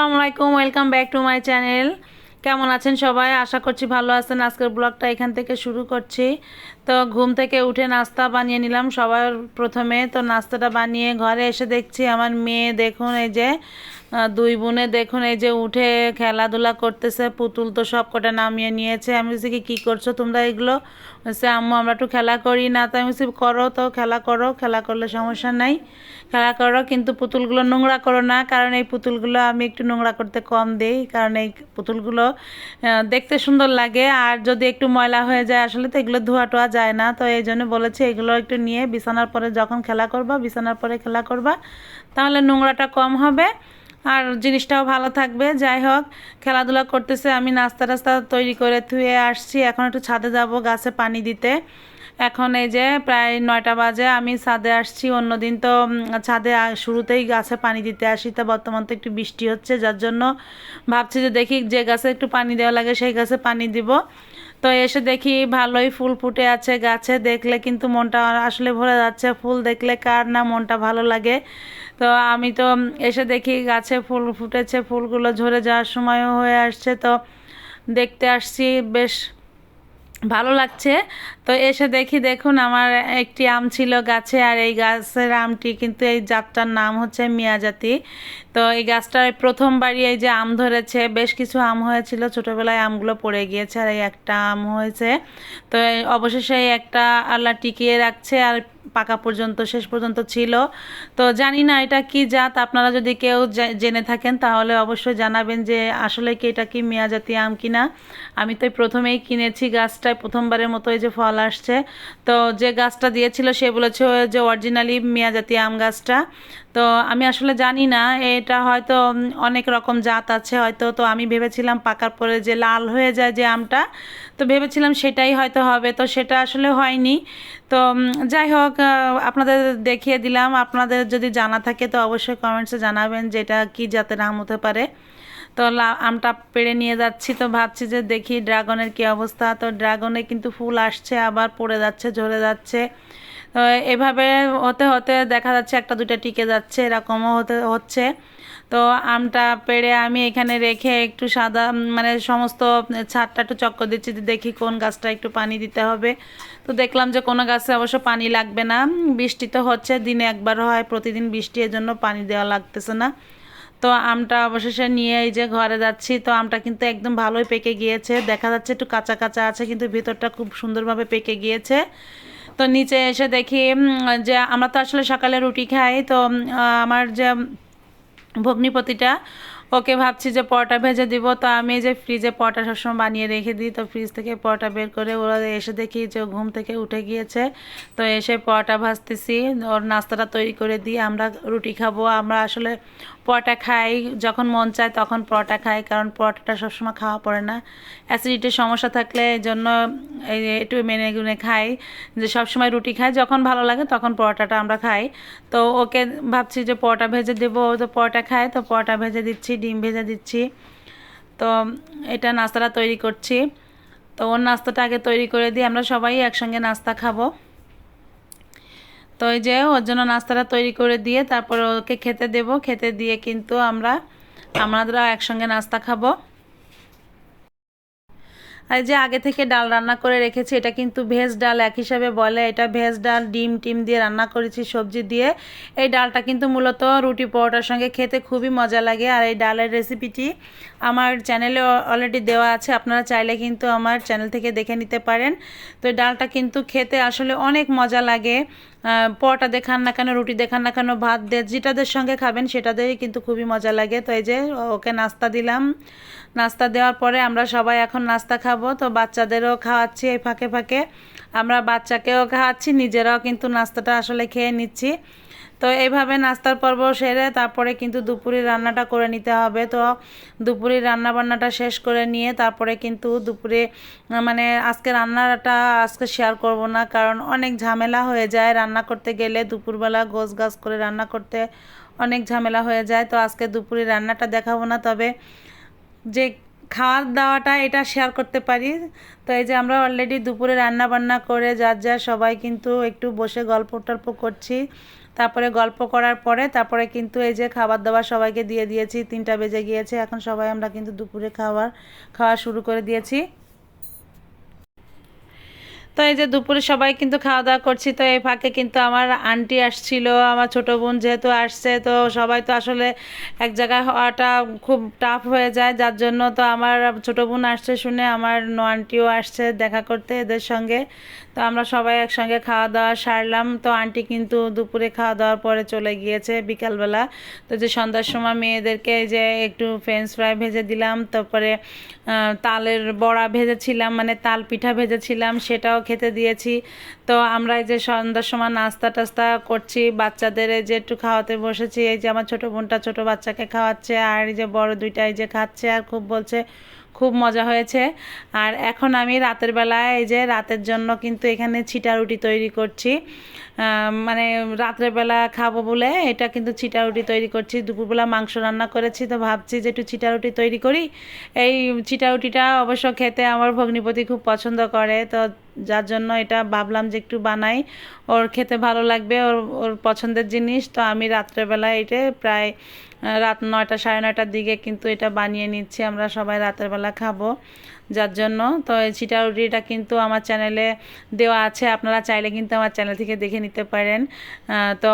আসসালামু আলাইকুম welcome back to my channel কেমন আছেন সবাই? আশা করছি ভালো আছেন। আজকের ব্লগটা এখান থেকে শুরু করছি। তো ঘুম থেকে উঠে নাস্তা বানিয়ে নিলাম সবার প্রথমে। তো নাস্তাটা বানিয়ে ঘরে এসে দেখছি আমার মেয়ে, দেখুন এই যে দুই বোনে দেখুন, এই যে উঠে খেলাধুলা করতেছে, পুতুল তো সব কটা নামিয়ে নিয়েছে। আমি বলছি, কি কী করছ তোমরা এগুলো? বলছে, আম্মু, আমরা একটু খেলা করি না। তো আমি বলছি, করো তো, খেলা করো, খেলা করলে সমস্যা নাই। খেলা করো, কিন্তু পুতুলগুলো নোংরা করো না, কারণ এই পুতুলগুলো আমি একটু নোংরা করতে কম দিই, কারণ এই পুতুলগুলো দেখতে সুন্দর লাগে। আর যদি একটু ময়লা হয়ে যায়, আসলে তো এগুলো ধোয়া টোয়া যায় না। তো এই জন্য বলেছি, এগুলো একটু নিয়ে বিছানার পরে যখন খেলা করবা, বিছানার পরে খেলা করবা, তাহলে নোংরাটা কম হবে। আর জিনিসটাও ভালো থাকবে। যাই হোক, খেলাধুলা করতেছে, আমি নাস্তা টাস্তা তৈরি করে ধুয়ে আসছি। এখন একটু ছাদে যাব গাছে পানি দিতে। এখন এই যে প্রায় নয়টা বাজে, আমি ছাদে আসছি। অন্যদিন তো ছাদে শুরুতেই গাছে পানি দিতে আসি। তো বর্তমান তো একটু বৃষ্টি হচ্ছে, যার জন্য ভাবছি যে দেখি যে গাছে একটু পানি দেওয়া লাগে, সেই গাছে পানি দিব। তো এসে দেখি ভালোই ফুল ফুটে আছে গাছে, দেখলে কিন্তু মনটা আসলে ভরে যাচ্ছে। ফুল দেখলে কার না মনটা ভালো লাগে। তো আমি তো এসে দেখি গাছে ফুল ফুটেছে, ফুলগুলো ঝরে যাওয়ার সময়ও হয়ে আসছে। তো দেখতে আসছি, বেশ ভালো লাগছে। তো এসে দেখি, দেখুন আমার একটি আম ছিল গাছে, আর এই গাছের আমটি কিন্তু এই জাতটার নাম হচ্ছে মিয়াজাতি। তো এই গাছটার প্রথমবারই এই যে আম ধরেছে, বেশ কিছু আম হয়েছিল, ছোটোবেলায় আমগুলো পড়ে গিয়েছে আর এই একটা আম হয়েছে। তো অবশেষে এই একটা আল্লাহ টিকিয়ে রাখছে আর পাকা পর্যন্ত, শেষ পর্যন্ত ছিল। তো জানি না এটা কি জাত, আপনারা যদি কেউ জেনে থাকেন তাহলে অবশ্যই জানাবেন যে আসলে কি এটা কি মেয়াজাতি আম কিনা আমি তো প্রথমেই কিনেছি গাছটায়, প্রথমবারের মতো এই যে ফল আসছে। তো যে গাছটা দিয়েছিল সে বলেছে যে অরিজিনালি মেয়াজাতি আম গাছটা। তো আমি আসলে জানি না, এটা হয়তো অনেক রকম জাত আছে, হয়তো, তো আমি ভেবেছিলাম পাকার পরে যে লাল হয়ে যায় যে আমটা, তো ভেবেছিলাম সেটাই হয়তো হবে, তো সেটা আসলে হয়নি। তো যাই হোক আপনাদের দেখিয়ে দিলাম, আপনাদের যদি জানা থাকে তো অবশ্যই কমেন্টসে জানাবেন যে এটা কী জাতের আম হতে পারে। তো আমটা পেড়ে নিয়ে যাচ্ছি, তো ভাবছি যে দেখি ড্রাগনের কী অবস্থা, তো ড্রাগনে কিন্তু ফুল আসছে, আবার পড়ে যাচ্ছে, ঝরে যাচ্ছে। তো এভাবে হতে হতে দেখা যাচ্ছে একটা দুইটা টিকে যাচ্ছে, এরকমও হতে হচ্ছে। তো আমটা পেড়ে আমি এখানে রেখে একটু সাদা মানে সমস্ত ছাদটা একটু চক্কর দিচ্ছি দেখি কোন গাছটা একটু পানি দিতে হবে। তো দেখলাম যে কোনো গাছে অবশ্য পানি লাগবে না। বৃষ্টি তো হচ্ছে, দিনে একবার হয়, প্রতিদিন বৃষ্টি এর জন্য পানি দেওয়া লাগতেছে না। তো আমটা অবশেষে নিয়ে এই যে ঘরে যাচ্ছি, তো আমটা কিন্তু একদম ভালোই পেকে গিয়েছে। দেখা যাচ্ছে একটু কাঁচা কাঁচা আছে, কিন্তু ভিতরটা খুব সুন্দরভাবে পেকে গিয়েছে। তো নিচে এসে দেখি যে আমরা তো আসলে সকালে রুটি খাই, তো আমার যে ভগ্নিপতিটা ওকে ভাবছি যে পরোটা ভেজে দিব, তো আমি যে ফ্রিজে পরোটা সবসময় বানিয়ে রেখে দিই, তো ফ্রিজ থেকে পরোটা বের করে ওরা এসে দেখি যে ঘুম থেকে উঠে গিয়েছে। তো এসে পরোটা ভাজতেছি, ওর নাস্তাটা তৈরি করে দিই, আমরা রুটি খাব। আমরা আসলে পরোটা খাই, যখন মন চায় তখন পরোটা খাই, কারণ পরোটাটা সবসময় খাওয়া পড়ে না। অ্যাসিডিটির সমস্যা থাকলে এই জন্য এই একটু মেনে গুনে খাই, যে সবসময় রুটি খাই, যখন ভালো লাগে তখন পরোটাটা আমরা খাই। তো ওকে ভাবছি যে পরোটা ভেজে দেবো, ও তো পরোটা খায়, তো পরোটা ভেজে দিচ্ছি ডিম ভেজে দিচ্ছি। তো এটা নাস্তাটা তৈরি করছি। তো ওর নাস্তাটা আগে তৈরি করে দিই, আমরা সবাই একসঙ্গে নাস্তা খাব। তো এই যে ওর জন্য নাস্তাটা তৈরি করে দিয়ে তারপর ওকে খেতে দেব। খেতে দিয়ে কিন্তু আমরা আমরা একসঙ্গে নাস্তা খাব। আর যে আগে থেকে ডাল রান্না করে রেখেছি, এটা কিন্তু ভেজ ডাল, এক হিসাবে বলে। এটা ভেজ ডাল, ডিম টিম দিয়ে রান্না করেছি, সবজি দিয়ে। এই ডালটা কিন্তু মূলত রুটি পরোটার সঙ্গে খেতে খুবই মজা লাগে। আর এই ডালের রেসিপিটি আমার চ্যানেলে অলরেডি দেওয়া আছে, আপনারা চাইলে কিন্তু আমার চ্যানেল থেকে দেখে নিতে পারেন। তো ডালটা কিন্তু খেতে আসলে অনেক মজা লাগে। পরোটা দেখান না কেন, রুটি দেখান না কেন, ভাত দে যেটাদের সঙ্গে খাবেন সেটাদেরই কিন্তু খুবই মজা লাগে। তো এই যে ওকে নাস্তা দিলাম। নাস্তা দেওয়ার পরে আমরা সবাই এখন নাস্তা খাব। তো বাচ্চাদেরও খাওয়াচ্ছি এই ফাঁকে ফাঁকে। আমরা বাচ্চাকেও খাওয়াচ্ছি, নিজেরাও কিন্তু নাস্তাটা আসলে খেয়ে নিচ্ছি। তো এইভাবে নাস্তার পর্ব সেরে তারপরে কিন্তু দুপুরের রান্নাটা করে নিতে হবে। তো দুপুরের রান্না বান্নাটা শেষ করে নিয়ে তারপরে কিন্তু দুপুরে মানে আজকে রান্নাটা আজকে শেয়ার করব না, কারণ অনেক ঝামেলা হয়ে যায় রান্না করতে গেলে। দুপুরবেলা গোছ গাছ করে রান্না করতে অনেক ঝামেলা হয়ে যায়। তো আজকে দুপুরে রান্নাটা দেখাবো না, তবে যে খাওয়ার দাওয়াটা এটা শেয়ার করতে পারি। তো এই যে আমরা অলরেডি দুপুরে রান্না বান্না করে যার যা সবাই কিন্তু একটু বসে গল্প টল্প করছি। তারপরে গল্প করার পরে, তারপরে কিন্তু এই যে খাবার দাবার সবাইকে দিয়ে দিয়েছি, তিনটা বেজে গিয়েছে, এখন সবাই আমরা কিন্তু দুপুরে খাবার খাওয়া শুরু করে দিয়েছি। তো এই যে দুপুরে সবাই কিন্তু খাওয়া দাওয়া করছি, তো এই ফাঁকে কিন্তু আমার আন্টি আসছিল, আমার ছোট বোন যেহেতু আসছে, তো সবাই তো আসলে এক জায়গায় হওয়াটা খুব টাফ হয়ে যায়। যার জন্য তো আমার ছোট বোন আসছে শুনে আমার নো আন্টিও আসছে দেখা করতে এদের সঙ্গে। তো আমরা সবাই একসঙ্গে খাওয়া দাওয়া সারলাম। তো আন্টি কিন্তু দুপুরে খাওয়া দাওয়ার পরে চলে গিয়েছে বিকালবেলা। তো যে সন্ধ্যার সময় মেয়েদেরকে যে একটু ফ্রেঞ্চ ফ্রাই ভেজে দিলাম, তারপরে তালের বড়া ভেজেছিলাম মানে তাল পিঠা ভেজেছিলাম, সেটাও খেতে দিয়েছি। তো আমরা এই যে সন্ধ্যার সময় নাস্তা টাস্তা করছি, বাচ্চাদের এই যে একটু খাওয়াতে বসেছি। এই যে আমার ছোটো বোনটা ছোটো বাচ্চাকে খাওয়াচ্ছে আর এই যে বড় দুইটা এই যে খাচ্ছে আর খুব বলছে, খুব মজা হয়েছে। আর এখন আমি রাতের বেলায় এই যে রাতের জন্য কিন্তু এখানে ছিটা রুটি তৈরি করছি। মানে রাতের বেলা খাব বলে এটা কিন্তু ছিটা রুটি তৈরি করছি। দুপুরবেলা মাংস রান্না করেছি তো ভাবছি যে একটু ছিটা রুটি তৈরি করি। এই ছিটা রুটিটা অবশ্য খেতে আমার ভগ্নিপতি খুব পছন্দ করে। তো যার জন্য এটা ভাবলাম যে একটু বানাই। ওর খেতে ভালো লাগবে, ওর ওর পছন্দের জিনিস। তো আমি রাত্রেবেলা এটা প্রায় রাত নয়টা, সাড়ে নয়টার দিকে কিন্তু এটা বানিয়ে নিচ্ছি। আমরা সবাই রাতের বেলা খাব। যার জন্য। তো এই চিটা রুটিটা কিন্তু আমার চ্যানেলে দেওয়া আছে। আপনারা চাইলে কিন্তু আমার চ্যানেল থেকে দেখে নিতে পারেন। তো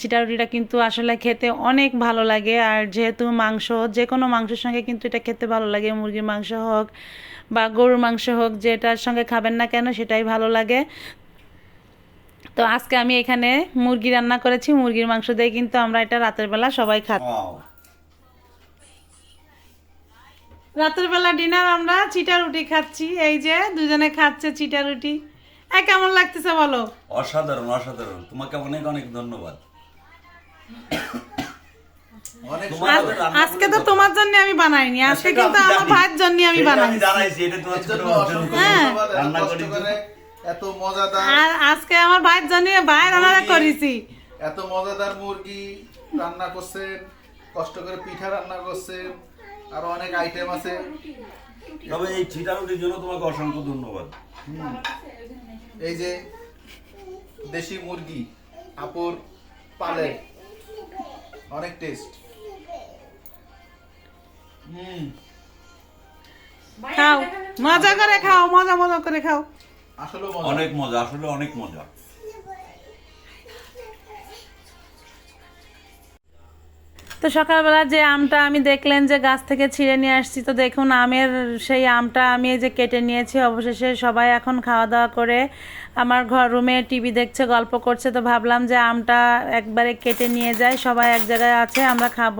চিটা রুটিটা কিন্তু আসলে খেতে অনেক ভালো লাগে। আর যেহেতু মাংস যে কোনো মাংসের সঙ্গে কিন্তু এটা খেতে ভালো লাগে। মুরগির মাংস হোক বা গরুর মাংস হোক, যেটার সঙ্গে খাবেন না কেন সেটাই ভালো লাগে। তো আজকে আমি এখানে মুরগি রান্না করেছি। মুরগির মাংস দিয়ে কিন্তু আমরা এটা রাতের বেলা সবাই খাচ্ছি। রাতের বেলা ডিনার আমরা চিটা রুটি খাচ্ছি এই যে দুজনে খাচ্ছে চিটা রুটি। এ কেমন লাগতেছে বলো? অসাধারণ অসাধারণ। তোমাকে অনেক অনেক ধন্যবাদ। আজকে তো তোমার জন্য আমি বানাইনি আজকে কিন্তু আমার ভাইয়ের জন্য আমি সেটা বানাই জানাইছি এটা তোমার জন্য। হ্যাঁ। রান্না করি। করে এত মজাদার আর আজকে আমার ভাইয়ের জন্য ভাইয়ের রান্না করেছি। এত মজাদার মুরগি রান্না করছেন কষ্ট করে পিঠা রান্না করছেন। আরও অনেক আইটেম আছে। তবে এই ছিটা রুটির জন্য তোমাকে অসংখ্য ধন্যবাদ। এই যে দেশি মুরগি আপুর পালে। অনেক টেস্ট হুম। খাও। মজা করে খাও মজা মজা করে খাও। আসলে অনেক মজা আসলে অনেক মজা। তো সকালবেলা যে আমটা আমি দেখলেন যে গাছ থেকে ছিঁড়ে নিয়ে আসছি, তো দেখুন আমের সেই আমটা আমি যে কেটে নিয়েছি। অবশেষে সবাই এখন খাওয়া দাওয়া করে আমার ঘর রুমে টিভি দেখছে, গল্প করছে। তো ভাবলাম যে আমটা একবারে কেটে নিয়ে যাই, সবাই এক জায়গায় আছে, আমরা খাব।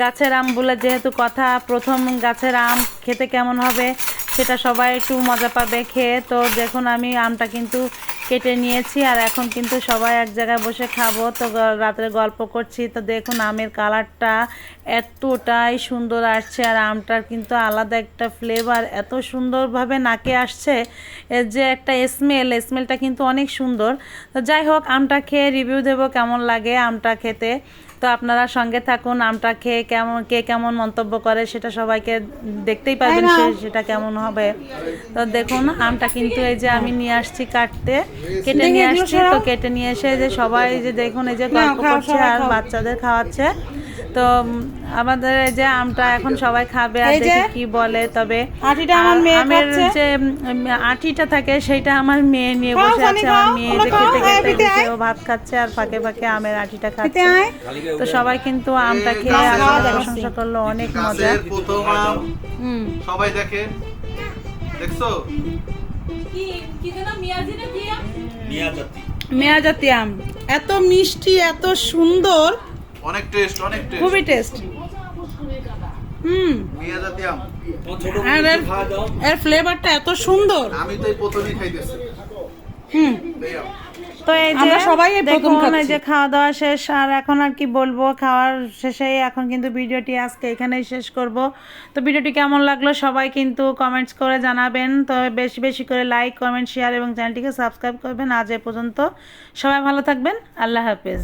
গাছের আম বলে যেহেতু কথা, প্রথম গাছের আম খেতে কেমন হবে সেটা সবাই একটু মজা পাবে খেয়ে। তো দেখুন আমি আমটা কিন্তু কেটে নিয়েছি আর এখন কিন্তু সবাই এক জায়গায় বসে খাব। তো রাত্রে গল্প করছি। তো দেখুন আমের কালারটা এতটাই সুন্দর আসছে আর আমটার কিন্তু আলাদা একটা ফ্লেভার এত সুন্দরভাবে নাকে আসছে। এর যে একটা স্মেল স্মেলটা কিন্তু অনেক সুন্দর। তো যাই হোক, আমটা খেয়ে রিভিউ দেবো কেমন লাগে আমটা খেতে। তো আপনারা সঙ্গে থাকুন আমটা খেয়ে কেমন কে কেমন মন্তব্য করে সেটা সবাইকে দেখতেই পাবেন সেটা কেমন হবে। তো দেখুন আমটা কিন্তু এই যে আমি নিয়ে আসছি কাটতে কেটে নিয়ে আসছি তো কেটে নিয়ে এসে যে সবাই যে দেখুন এই যে গল্প করছে আর বাচ্চাদের খাওয়াচ্ছে। তো আমাদের এই যে আমটা এখন সবাই খাবে আর দেখি কি বলে তবে আটিটা আমার মেয়ে আমের খাচ্ছে। যে আটিটা থাকে সেটা আমার মেয়ে নিয়ে বসে আছে। আমার মেয়ে যে খেতে খেতে সেও ভাত খাচ্ছে আর ফাঁকে ফাঁকে আমের আটিটা খাচ্ছে। তো সবাই কিন্তু আমটা খেয়ে আসলে প্রশংসা করল অনেক মজা। গাছের প্রথম আম। হুম। সবাই দেখেন দেখছ? মেয়াজাতি আম। এত মিষ্টি এত সুন্দর। অনেক টেস্ট অনেক টেস্ট খুবই টেস্ট হুম। মিয়া জাতি আম। তোমার আর এর এর ফ্লেভারটা এত সুন্দর। আমি তো এই প্রথমেই খাইতেছি। হুম। তো এই যে সবাই দেখুন এই যে খাওয়া দাওয়া শেষ আর এখন আর কি বলব খাওয়ার শেষেই এখন কিন্তু ভিডিওটি আজকে এখানেই শেষ করব। তো ভিডিওটি কেমন লাগল সবাই কিন্তু কমেন্টস করে জানাবেন। তো বেশি বেশি করে লাইক কমেন্ট শেয়ার এবং চ্যানেলটিকে সাবস্ক্রাইব করবেন আজ এ পর্যন্ত। সবাই ভালো থাকবেন। আল্লাহ হাফেজ।